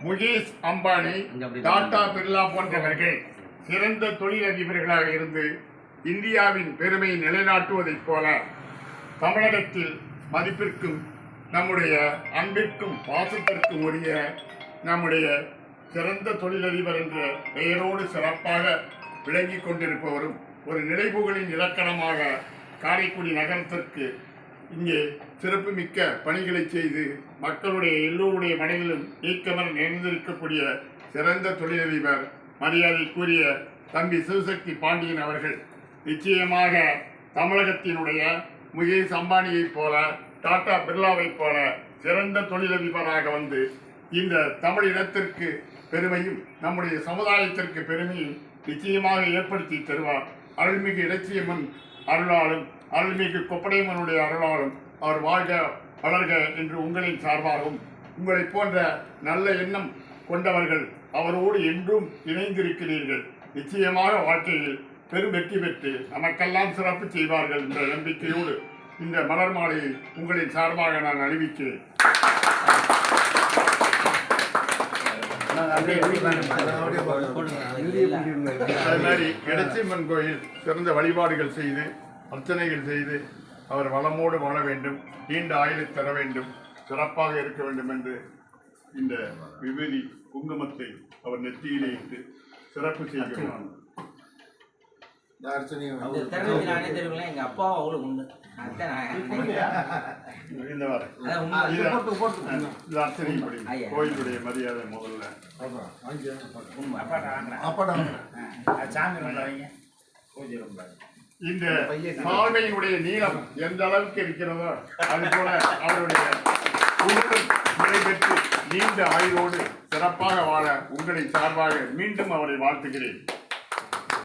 முகேஷ் அம்பானி டாடா பிர்லா போன்றவர்கள் சிறந்த தொழிலதிபர்களாக இருந்து இந்தியாவின் பெருமையை நிலைநாட்டுவதைப் போல தமிழகத்தில் மதிப்பிற்கும் நம்முடைய அன்பிற்கும் பாசத்திற்கும் உரிய நம்முடைய சிறந்த தொழிலதிபர் என்ற பெயரோடு சிறப்பாக விளங்கிக் கொண்டிருப்பவரும் ஒரு நிலைபுகழின் இலக்கணமாக காரைக்குடி நகரத்திற்கு இங்கே சிறப்புமிக்க பணிகளை செய்து மக்களுடைய எல்லோருடைய மனதிலும் நீக்கமர நினைந்திருக்கக்கூடிய சிறந்த தொழிலதிபர் மரியாதைக்குரிய தம்பி சிவசக்தி பாண்டியன் அவர்கள் நிச்சயமாக தமிழகத்தினுடைய முகேஷ் அம்பானியைப் போல டாடா பிர்லாவைப் போல சிறந்த தொழிலதிபராக வந்து இந்த தமிழ் இனத்திற்கு பெருமையும் நம்முடைய சமுதாயத்திற்கு பெருமையும் நிச்சயமாக ஏற்படுத்தி தருவார். அருள்மிகு இலட்சியமன் அருளாலும் அருள்மிகு கொப்படையம்மனுடைய அருளாலும் அவர் வாழ்க வளர்க என்று உங்களின் சார்பாகவும் உங்களைப் போன்ற நல்ல எண்ணம் கொண்டவர்கள் அவரோடு என்றும் இணைந்திருக்கிறீர்கள். நிச்சயமாக வாழ்க்கையில் பெரும் வெற்றி பெற்று நமக்கெல்லாம் சிறப்பு செய்வார்கள் என்ற நம்பிக்கையோடு இந்த மலர் மாலையை உங்களின் சார்பாக நான் அறிவிக்கிறேன் அது மாதிரி இடச்சிம்மன் கோயில் சிறந்த வழிபாடுகள் செய்து அர்ச்சனைகள் செய்து அவர் வளமோடு வாழ வேண்டும் நீண்ட ஆயுளை தர வேண்டும் சிறப்பாக இருக்க வேண்டும் என்று இந்த விபூதி குங்குமத்தை அவர் நெத்தியிலே இட்டு சிறப்பு செய்கிறார் இந்த திறமைக்கு நானே தெரியல எங்க அப்பாவும் அவளும் ஒண்ணு அதான் நான் இந்த வர அதான் உண்மை. இது இது அர்ச்சனை படி. ஐயா. கோயிலுடைய மரியாதை முதல்ல. இந்த சால்வையினுடைய நீளம் எந்த அளவுக்கு இருக்கிறதோ அது போல அவருடைய நிறைவேற்றி நீண்ட ஆயுளோடு சிறப்பாக வாழ உங்களை சார்பாக மீண்டும் அவரை வாழ்த்துகிறேன்.